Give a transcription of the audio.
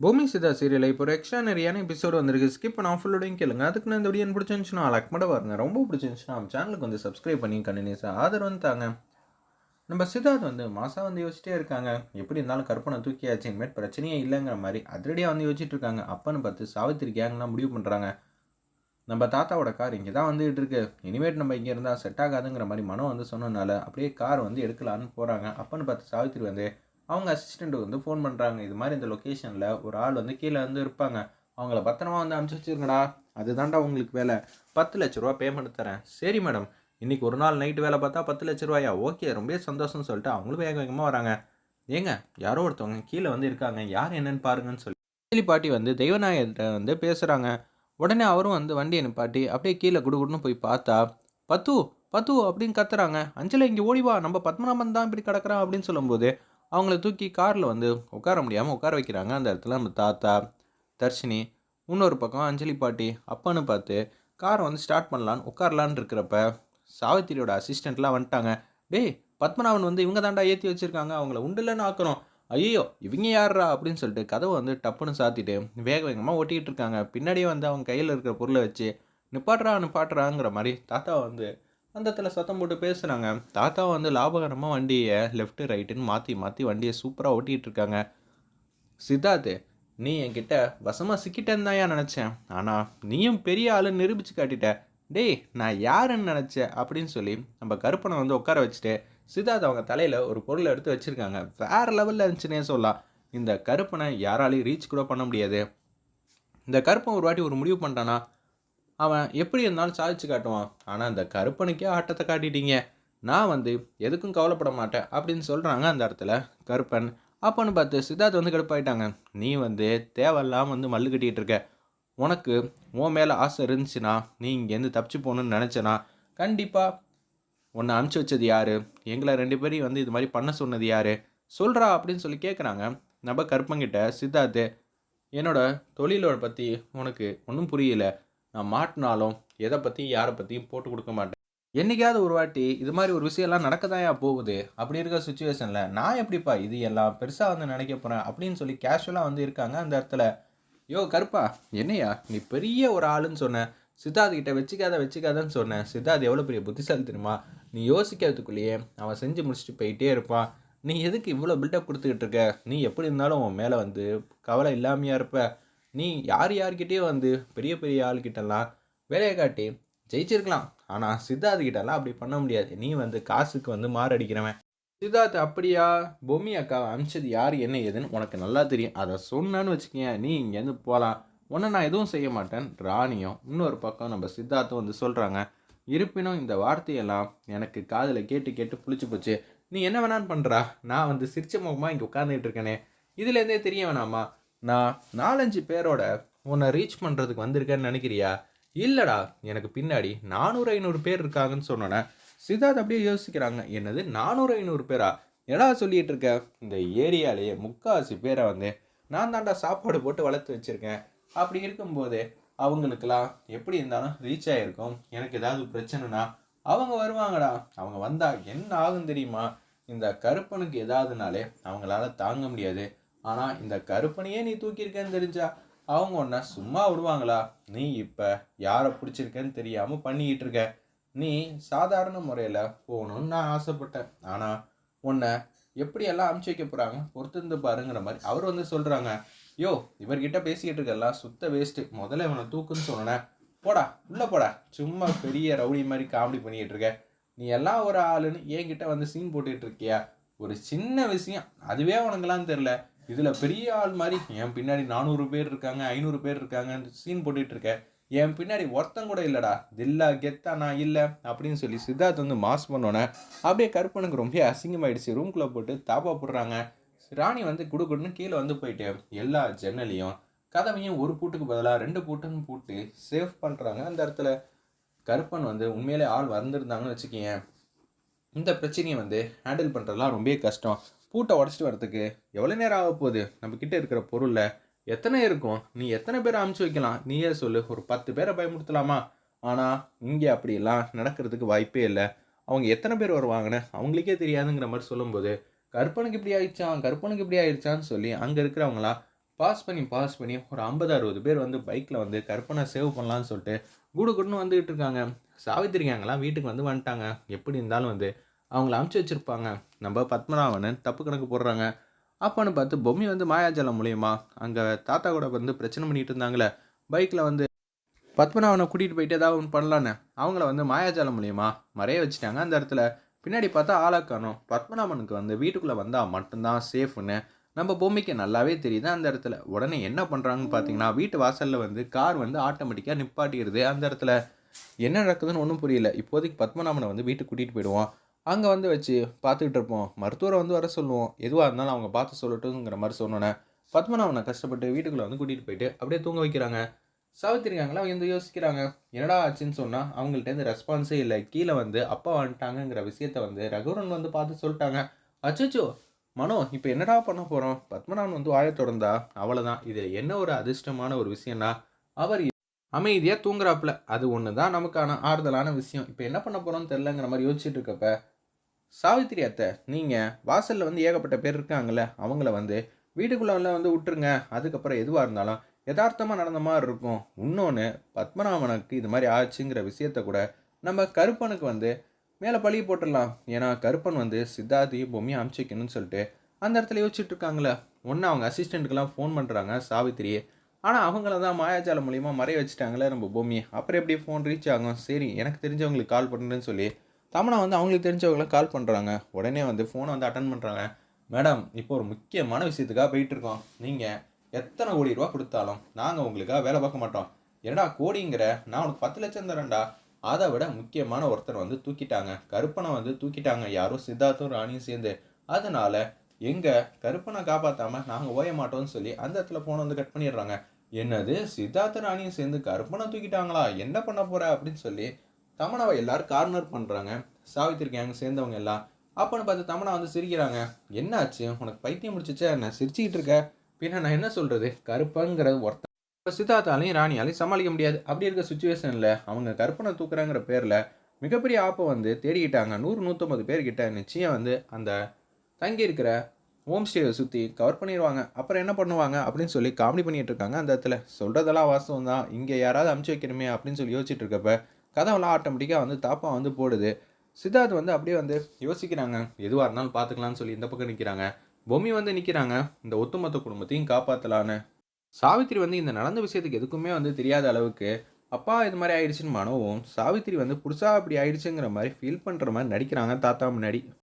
பூமி சிதா சீரியல் இப்போ ஒரு எக்ஸ்ட்ரானரியான எபிசோடு வந்திருக்கு ஸ்கிப் பண்ண ஃபுல்லோடையும் கேளுங்க. அதுக்கு நான் இந்த வீடியோ பிடிச்சிருந்துச்சுன்னா லைக் மட்டும் பாருங்க. ரொம்ப பிடிச்சிருந்துச்சுன்னா நம்ம சேனலுக்கு வந்து சப்ஸ்கிரைப் பண்ணி கண்டினியூஸாக ஆதரவு வந்து தாங்க. நம்ம சித்தார்த் வந்து மாதம் வந்து யோசிச்சிட்டே இருக்காங்க. எப்படி இருந்தாலும் கற்பனை தூக்கியாச்சு. இனிமேல் பிரச்சனையே இல்லைங்கிற மாதிரி அதிரடியாக வந்து யோசிச்சுட்டு இருக்காங்க. அப்பன்னு பார்த்து சாவித்திரி கேங்லாம் முடிவு பண்ணுறாங்க நம்ம தாத்தாவோட கார் இங்கே தான் வந்துகிட்டு இருக்கு. இனிமேட் நம்ம இங்கே இருந்தால் செட் ஆகாதுங்கிற மாதிரி மனம் வந்து சொன்னனால அப்படியே கார் வந்து எடுக்கலான்னு போகிறாங்க அப்பன்னு பார்த்து சாவித்திரி வந்து அவங்க அசிஸ்டண்ட்டுக்கு வந்து ஃபோன் பண்ணுறாங்க இது மாதிரி இந்த லொக்கேஷனில் ஒரு ஆள் வந்து கீழே வந்து இருப்பாங்க. அவங்கள பத்திரமா வந்து அனுப்பிச்சி வச்சிருங்கடா. அதுதான்டா உங்களுக்கு வேலை. பத்து லட்ச ரூபா பேமெண்ட் தரேன். சரி மேடம் இன்னைக்கு ஒரு நாள் நைட்டு வேலை பார்த்தா பத்து லட்ச ரூபாயா? ஓகே ரொம்ப சந்தோஷம்னு சொல்லிட்டு அவங்களும் வேக வேகமாக வராங்க. ஏங்க யாரோ ஒருத்தவங்க கீழே வந்து இருக்காங்க. யார் என்னன்னு பாருங்கன்னு சொல்லி அஞ்சலி பாட்டி வந்து தெய்வநாயகர்கிட்ட வந்து பேசுகிறாங்க உடனே அவரும் வந்து வண்டியை நிப்பாட்டி அப்படியே கீழே குடுகுடுன்னு போய் பார்த்தா பத்து பத்து அப்படின்னு கத்துறாங்க. அஞ்சலி இங்கே ஓடி வா. நம்ம பத்மநாபன் தான் இப்படி கிடக்குறான் அப்படின்னு சொல்லும்போது அவங்கள தூக்கி காரில் வந்து உட்கார முடியாமல் உட்கார வைக்கிறாங்க. அந்த இடத்துல நம்ம தாத்தா தர்ஷினி இன்னொரு பக்கம் அஞ்சலி பாட்டி அப்பான்னு பார்த்து காரை வந்து ஸ்டார்ட் பண்ணலான்னு உட்காரலான்னு இருக்கிறப்ப சாவித்திரியோட அசிஸ்டண்ட்லாம் வந்துட்டாங்க. டேய் பத்மநாபன் வந்து இவங்க தாண்டா ஏற்றி வச்சுருக்காங்க. அவங்கள உண்டுலன்னு ஆக்கணும். ஐயோ இவங்க யாரா அப்படின்னு சொல்லிட்டு கதவை வந்து டப்புன்னு சாத்திட்டு வேக வேகமாக ஓட்டிக்கிட்டு இருக்காங்க. பின்னாடியே வந்து அவங்க கையில் இருக்கிற பொருளை வச்சு நிப்பாட்றா நிப்பாட்றாங்கிற மாதிரி தாத்தா வந்து அந்த இடத்துல சத்தம் போட்டு பேசுகிறாங்க தாத்தா வந்து லாபகரமாக வண்டியை லெஃப்ட்டு ரைட்டுன்னு மாற்றி மாற்றி வண்டியை சூப்பராக ஓட்டிகிட்டு இருக்காங்க சித்தார்த்து நீ என்கிட்ட வசமாக சிக்கிட்டேன்னு தான் நினச்சேன். ஆனால் நீயும் பெரிய ஆளுன்னு நிரூபித்து காட்டிட்ட. டேய் நான் யாருன்னு நினச்சேன் அப்படின்னு சொல்லி நம்ம கருப்பனை வந்து உட்கார வச்சுட்டு சித்தார்த் அவங்க தலையில் ஒரு பொருளை எடுத்து வச்சுருக்காங்க. வேறு லெவலில் இருந்துச்சுன்னே சொல்லலாம். இந்த கருப்பனை யாராலையும் ரீச் கூட பண்ண முடியாது. இந்த கருப்பன் ஒரு வாட்டி ஒரு முடிவு பண்ணிட்டானா? அவன் எப்படி இருந்தாலும் சாதிச்சு காட்டுவான். ஆனால் அந்த கருப்பனுக்கே ஆட்டத்தை காட்டிட்டீங்க. நான் வந்து எதுக்கும் கவலைப்பட மாட்டேன் அப்படின்னு சொல்கிறாங்க அந்த இடத்துல கருப்பன். அப்போன்னு பார்த்து சித்தார்த் வந்து கடுப்பாயிட்டாங்க. நீ வந்து தேவையில்லாமல் வந்து மல்லு கட்டிகிட்டு இருக்க. உனக்கு உன் மேலே ஆசை இருந்துச்சுன்னா நீ இங்கேருந்து தப்பிச்சு போகணுன்னு நினச்சனா கண்டிப்பாக உன்னை அனுப்பிச்சி வச்சது யார்? எங்களை ரெண்டு பேரையும் வந்து இது மாதிரி பண்ண சொன்னது யார்? சொல்கிறா அப்படின்னு சொல்லி கேட்குறாங்க நம்ம கருப்பங்கிட்ட சித்தார்த்து என்னோட தொழிலோட பற்றி உனக்கு ஒன்றும் புரியல. நான் மாட்டினாலும் எதை பற்றியும் யாரை பற்றியும் போட்டு கொடுக்க மாட்டேன். என்னைக்காவது ஒரு வாட்டி இது மாதிரி ஒரு விஷயம்லாம் நடக்கதாயா போகுது? அப்படி இருக்க சுச்சுவேஷனில் நான் எப்படிப்பா இது எல்லாம் பெருசாக வந்து நினைக்க போகிறேன் அப்படின்னு சொல்லி கேஷுவலாக வந்து இருக்காங்க அந்த இடத்துல. யோ கருப்பா என்னையா? நீ பெரிய ஒரு ஆளுன்னு சொன்ன. சித்தார்த் கிட்ட வச்சுக்காத வச்சுக்காதன்னு சொன்னேன் சித்தார்த் எவ்வளோ பெரிய புத்திசாலி தெரியுமா? நீ யோசிக்கிறதுக்குள்ளேயே அவன் செஞ்சு முடிச்சுட்டு போயிட்டே இருப்பான். நீ எதுக்கு இவ்வளோ பில்டப் கொடுத்துக்கிட்டு இருக்க? நீ எப்படி இருந்தாலும் உன் மேலே வந்து கவலை இல்லாமையாக இருப்ப. நீ யார் யார்கிட்டயும் வந்து பெரிய பெரிய ஆள்கிட்டலாம் வேலையை காட்டி ஜெயிச்சிருக்கலாம். ஆனால் சித்தார்த்துக்கிட்டலாம் கிட்டலாம் அப்படி பண்ண முடியாது. நீ வந்து காசுக்கு வந்து மாரடிக்கிறவன். சித்தார்த் அப்படியா? பொம்மி அக்காவை அனுப்பிச்சது யார் என்ன ஏதுன்னு உனக்கு நல்லா தெரியும். அதை சொன்னான்னு வச்சுக்கோங்க நீ இங்கேருந்து போகலாம். உன்னை நான் எதுவும் செய்ய மாட்டேன். ராணியும் இன்னொரு பக்கம் நம்ம சித்தார்த்தும் வந்து சொல்கிறாங்க இருப்பினும் இந்த வார்த்தையெல்லாம் எனக்கு காதில் கேட்டு கேட்டு புளிச்சு போச்சு. நீ என்ன வேணான்னு பண்ணுறா நான் வந்து சிரிச்ச முகமாக இங்கே உட்காந்துட்டு இருக்கேனே. இதுலேருந்தே தெரிய வேணாமா? நான் நாலஞ்சு பேரோட உன்னை ரீச் பண்ணுறதுக்கு வந்திருக்கேன்னு நினைக்கிறியா? இல்லைடா எனக்கு பின்னாடி நானூறு ஐநூறு பேர் இருக்காங்கன்னு சொன்னோன்னே சித்தார்த் அப்படியே யோசிக்கிறாங்க என்னது நானூறு ஐநூறு பேரா? என்னடா சொல்லிட்டு இருக்க? இந்த ஏரியாலேயே முக்காசி பேரை வந்து நான் தாண்டா சாப்பாடு போட்டு வளர்த்து வச்சுருக்கேன். அப்படி இருக்கும்போது அவங்களுக்கெல்லாம் எப்படி இருந்தாலும் ரீச் ஆகிருக்கும் எனக்கு ஏதாவது பிரச்சனைனா அவங்க வருவாங்கடா. அவங்க வந்தால் என்ன ஆகும் தெரியுமா? இந்த கருப்பனுக்கு ஏதாவதுனாலே அவங்களால தாங்க முடியாது. ஆனால் இந்த கருப்பனையே நீ தூக்கியிருக்கேன்னு தெரிஞ்சா அவங்க உன்னை சும்மா விடுவாங்களா? நீ இப்போ யாரை பிடிச்சிருக்கேன்னு தெரியாமல் பண்ணிக்கிட்டு இருக்க. நீ சாதாரண முறையில் போகணும்னு நான் ஆசைப்பட்டேன். ஆனால் உன்னை எப்படியெல்லாம் அமுச்சு வைக்க போகிறாங்க பொறுத்திருந்து பாருங்கிற மாதிரி அவர் வந்து சொல்கிறாங்க யோ இவர்கிட்ட பேசிக்கிட்டு இருக்கெல்லாம் சுத்த வேஸ்ட்டு முதல்ல இவனை தூக்குன்னு சொன்னேன். போடா உள்ளே போடா. சும்மா பெரிய ரவுடி மாதிரி காமெடி பண்ணிக்கிட்டு இருக்க. நீ எல்லாம் ஒரு ஆளுன்னு என்கிட்ட வந்து சீன் போட்டுக்கிட்டு இருக்கியா? ஒரு சின்ன விஷயம். அதுவே உனக்கெல்லாம் தெரில இதில் பெரிய ஆள் மாதிரி என் பின்னாடி நானூறு பேர் இருக்காங்க ஐநூறு பேர் இருக்காங்கன்னு சீன் போட்டுட்டு இருக்க. என் பின்னாடி ஒருத்தன் கூட இல்லைடா. தில்லா கெத்தா நான் இல்லை அப்படின்னு சொல்லி சித்தார்த் வந்து மாஸ் பண்ணோன்னே அப்படியே கற்பனுக்கு ரொம்ப அசிங்கமாயிடுச்சு. ரூம்குள்ளே போட்டு தாப்பா போடுறாங்க. ராணி வந்து குடுக்குடுன்னு கீழே வந்து போயிட்டு எல்லா ஜன்னலையும் கதவையும் ஒரு பூட்டுக்கு பதிலாக ரெண்டு பூட்டுன்னு பூட்டு சேஃப் பண்ணுறாங்க அந்த இடத்துல கருப்பன் வந்து உண்மையிலே ஆள் வந்திருந்தாங்கன்னு வச்சுக்கோங்க இந்த பிரச்சனையை வந்து ஹேண்டில் பண்ணுறதுலாம் ரொம்ப கஷ்டம். பூட்டை உடச்சிட்டு வரதுக்கு எவ்வளோ நேரம் ஆக போகுது? நம்ம இருக்கிற பொருளில் எத்தனை இருக்கும்? நீ எத்தனை பேரை அமுச்சு வைக்கலாம்? நீயே சொல்லு. ஒரு பத்து பேரை பயமுறுத்தலாமா? ஆனால் இங்கே அப்படியெல்லாம் நடக்கிறதுக்கு வாய்ப்பே இல்லை. அவங்க எத்தனை பேர் வருவாங்கன்னு அவங்களுக்கே தெரியாதுங்கிற மாதிரி சொல்லும்போது கற்பனுக்கு இப்படி ஆயிடுச்சான் கற்பனுக்கு இப்படி ஆயிடுச்சான்னு சொல்லி அங்கே இருக்கிறவங்களாம் பாஸ் பண்ணி பாஸ் பண்ணி ஒரு ஐம்பது அறுபது பேர் வந்து பைக்கில் வந்து கற்பனை சேவ் பண்ணலான்னு சொல்லிட்டு குடு குடுன்னு வந்துக்கிட்டு இருக்காங்க. சாவித்திரிக்காங்களாம் வீட்டுக்கு வந்து வந்துட்டாங்க. எப்படி இருந்தாலும் வந்து அவங்கள அமுச்சு வச்சுருப்பாங்க. நம்ம பத்மநாபனன் தப்பு கணக்கு போடுறாங்க. அப்போன்னு பார்த்து பொம்மி வந்து மாயாஜாலம் மூலியமா அங்கே தாத்தா கூட வந்து பிரச்சனை பண்ணிட்டு இருந்தாங்களே. பைக்கில் வந்து பத்மநாபனை கூட்டிகிட்டு போயிட்டு ஏதாவது ஒன்று பண்ணலான்னு அவங்கள வந்து மாயாஜாலம் மூலியமா மறைய வச்சுட்டாங்க அந்த இடத்துல. பின்னாடி பார்த்தா ஆளாக்கணும் பத்மநாபனுக்கு வந்து வீட்டுக்குள்ளே வந்தால் மட்டும்தான் சேஃப்னு நம்ம பொம்மைக்கு நல்லாவே தெரியுது அந்த இடத்துல. உடனே என்ன பண்ணுறாங்கன்னு பார்த்தீங்கன்னா வீட்டு வாசலில் வந்து கார் வந்து ஆட்டோமேட்டிக்காக நிப்பாட்டிடுது அந்த இடத்துல. என்ன நடக்குதுன்னு ஒன்றும் புரியல. இப்போதைக்கு பத்மநாபனை வந்து வீட்டுக்கு கூட்டிகிட்டு போயிடுவோம். அங்கே வந்து வச்சு பார்த்துக்கிட்டு இருப்போம். மருத்துவரை வந்து வர சொல்லுவோம். எதுவாக இருந்தாலும் அவங்க பார்த்து சொல்லட்டுங்கிற மாதிரி சொன்னோன்னே பத்மநாபனை கஷ்டப்பட்டு வீட்டுக்குள்ளே வந்து கூட்டிகிட்டு போயிட்டு அப்படியே தூங்க வைக்கிறாங்க. சாவித்திரிக்காங்களா அவங்க வந்து யோசிக்கிறாங்க. என்னடா ஆச்சுன்னு சொன்னால் அவங்கள்ட்டேருந்து ரெஸ்பான்ஸே இல்லை. கீழே வந்து அப்பா வந்துட்டாங்கங்கிற விஷயத்த வந்து ரகுவரன் வந்து பார்த்து சொல்லிட்டாங்க. அச்சோ மனோ இப்போ என்னடா பண்ண போகிறோம் பத்மநாபன் வந்து வாயை திறந்தா அவ்வளோதான் இது என்ன ஒரு அதிர்ஷ்டமான ஒரு விஷயம்னா அவர் அமைதியாக தூங்குறாப்புல. அது ஒன்று தான் நமக்கான ஆறுதலான விஷயம். இப்போ என்ன பண்ண போகிறோம்னு தெரிலங்கிற மாதிரி யோசிச்சுட்டு இருக்கப்ப சாவித்திரி அத்தை நீங்கள் வாசலில் வந்து ஏகப்பட்ட பேர் இருக்காங்களே அவங்கள வந்து வீட்டுக்குள்ளே வந்து விட்டுருங்க. அதுக்கப்புறம் எதுவாக இருந்தாலும் யதார்த்தமாக நடந்த மாதிரி இருக்கும். இன்னொன்று பத்மநாபனுக்கு இது மாதிரி ஆச்சுங்கிற விஷயத்த கூட நம்ம கருப்பனுக்கு வந்து மேலே பழி போட்டுடலாம். ஏன்னா கருப்பன் வந்து சித்தார்த்தையும் பொம்மையும் அமிச்சிக்கணும்னு சொல்லிட்டு அந்த இடத்துல யோசிச்சுட்டு இருக்காங்களே ஒன்று அவங்க அசிஸ்டண்ட்டுக்கெல்லாம் ஃபோன் பண்ணுறாங்க சாவித்திரி. ஆனால் அவங்கள தான் மாயாஜாலம் மூலியமாக மறைய வச்சுட்டாங்களே நம்ம பொம்மி அப்புறம் எப்படி ஃபோன் ரீச் ஆகும்? சரி எனக்கு தெரிஞ்சவங்களுக்கு கால் பண்ணுறேன்னு சொல்லி தமனா வந்து அவங்களுக்கு தெரிஞ்சவங்களை கால் பண்ணுறாங்க உடனே வந்து ஃபோனை வந்து அட்டன் பண்ணுறாங்க மேடம் இப்போ ஒரு முக்கியமான விஷயத்துக்காக போயிட்டு இருக்கோம். நீங்கள் எத்தனை கோடி ரூபா கொடுத்தாலும் நாங்கள் உங்களுக்காக வேலை பார்க்க மாட்டோம். என்னடா கோடிங்கிற? நான் உனக்கு பத்து லட்சம் தரேன்டா. அதை விட முக்கியமான ஒருத்தர் வந்து தூக்கிட்டாங்க. கருப்பனை வந்து தூக்கிட்டாங்க. யாரும் சித்தார்த்தும் ராணியும் சேர்ந்து. அதனால எங்கள் கருப்பனை காப்பாற்றாமல் நாங்கள் ஓய மாட்டோம்னு சொல்லி அந்த இடத்துல ஃபோனை வந்து கட் பண்ணிடுறாங்க. என்னது? சித்தார்த்த ராணியும் சேர்ந்து கருப்பனை தூக்கிட்டாங்களா? என்ன பண்ண போகிற அப்படின்னு சொல்லி தமனாவை எல்லாரும் கார்னர் பண்ணுறாங்க சாவித்திரி கேங் சேர்ந்தவங்க எல்லாம். அப்போன்னு பார்த்து தமனா வந்து சிரிக்கிறாங்க. என்னாச்சு? உனக்கு பைத்தியம் முடிச்சிச்சா நான் சிரிச்சுக்கிட்டு இருக்க? பின்ன நான் என்ன சொல்கிறது கருப்பங்கிறது ஒருத்தன் இப்போ சித்தார்த்தாலையும் ராணியாலையும் சமாளிக்க முடியாது. அப்படி இருக்க சுச்சுவேஷனில் அவங்க கற்பனை தூக்குறாங்கிற பேரில் மிகப்பெரிய ஆப்பை வந்து தேடிக்கிட்டாங்க. நூறு நூற்றம்பது பேர்கிட்ட நிச்சயம் வந்து அந்த தங்கி இருக்கிற ஹோம் ஸ்டேயை சுற்றி கவர் பண்ணிடுவாங்க அப்புறம் என்ன பண்ணுவாங்க? அப்படின்னு சொல்லி காமெடி பண்ணிகிட்டு இருக்காங்க அந்த இடத்துல. சொல்கிறதெல்லாம் வாஸ்தவம் தான் இங்கே யாராவது அமுச்சு வைக்கணுமே அப்படின்னு சொல்லி யோசிச்சுட்டு இருக்கப்ப கதவெல்லாம் ஆட்டோமேட்டிக்காக வந்து தாப்பா வந்து போடுது. சித்தார்த் வந்து அப்படியே வந்து யோசிக்கிறாங்க. எதுவாக இருந்தாலும் பார்த்துக்கலாம்னு சொல்லி இந்த பக்கம் நிற்கிறாங்க பொம்மி வந்து நிற்கிறாங்க இந்த ஒத்துமொத்த குடும்பத்தையும் காப்பாற்றலான்னு சாவித்திரி வந்து இந்த நடந்த விஷயத்துக்கு எதுக்குமே வந்து தெரியாத அளவுக்கு அப்பா இது மாதிரி ஆயிடுச்சுன்னு மனவும் சாவித்திரி வந்து புதுசாக அப்படி ஆயிடுச்சுங்கிற மாதிரி ஃபீல் பண்ணுற மாதிரி நடிக்கிறாங்க தாத்தா முன்னாடி.